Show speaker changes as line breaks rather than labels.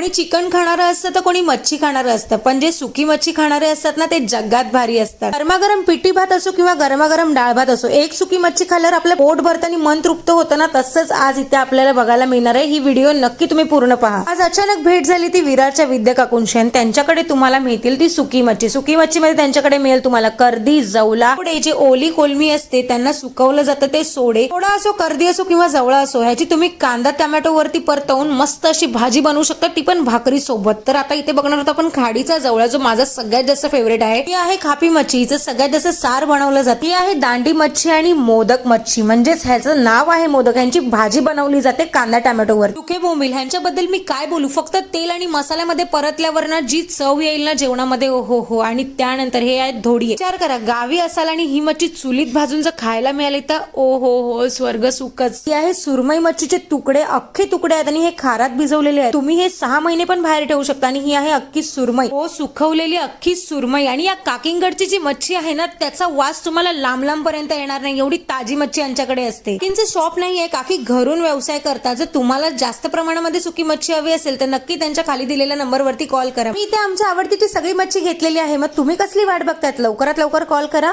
कोणी चिकन खाणारं असतं तर कोणी मच्छी खाणारं असतं. पण जे सुकी मच्छी खाणारे असतात ना ते जगात भारी असतात. गरमागरम पिठी भात असो किंवा गरमागरम डाळ भात असो एक सुकी मच्छी खाल्ल्यावर आपलं पोट भरतं आणि मन तृप्त होतं ना तसंच आज इथे आपल्याला बघायला मिळणार आहे. ही व्हिडिओ नक्की तुम्ही पूर्ण पहा. आज अचानक भेट झाली ती विरारच्या विद्या आणि त्यांच्याकडे तुम्हाला मिळतील ती सुकी मच्छी. सुकी मच्छीमध्ये त्यांच्याकडे मिळेल तुम्हाला कर्दी जवला. पुढे जे ओली कोलमी असते त्यांना सुकवलं जातं ते सोडे. थोडा असो कर्दी असो किंवा जवळा असो ह्याची तुम्ही कांदा टोमॅटो वरती परतवून मस्त अशी भाजी बनवू शकता. ती पण भाकरी सोबत. तर आता इथे बघणार आहोत आपण खाडीचा जवळा जो माझा सगळ्यात जास्त फेवरेट आहे. ती आहे खापी मच्छी. हिचं सगळ्यात जास्त सार बनवलं जाते. ही आहे दांडी मच्छी आणि मोदक मच्छी. म्हणजेच ह्याचं नाव आहे मोदक. ह्यांची भाजी बनवली जाते कांदा टोमॅटोवर. तुके बोंबील. ह्यांच्याबद्दल मी काय बोलू? फक्त तेल आणि मसाल्यामध्ये परतल्यावर ना जी चव येईल ना जेवणामध्ये ओहो हो हो. आणि त्यानंतर हे आहेत धोडी. विचार करा गावी असाल आणि ही मच्छी चुलीत भाजून जर खायला मिळाली तर ओ हो हो स्वर्ग सुखच. ही आहे सुरमई मच्छीचे तुकडे. अख्खे तुकडे आहेत आणि हे खारात भिजवलेले आहेत. तुम्ही हे सहा महिने पण बाहेर ठेवू शकता. आणि ही आहे अख्खी सुरमई. हो सुखवलेली अख्खी सुरमई. आणि या काकिंगडची जी मच्छी आहे ना त्याचा वास तुम्हाला लांब लांब पर्यंत येणार नाही. एवढी ताजी मच्छी यांच्याकडे असते. त्यांचे शॉप नाही आहे काकी घरून व्यवसाय करतात. जर तुम्हाला जास्त प्रमाणामध्ये सुकी मच्छी हवी असेल तर नक्की त्यांच्या खाली दिलेल्या नंबरवरती कॉल करा. मी इथे आमच्या आवडतीची सगळी मच्छी घेतलेली आहे. मग तुम्ही कसली वाट बघतायत लवकरात लवकर कॉल करा.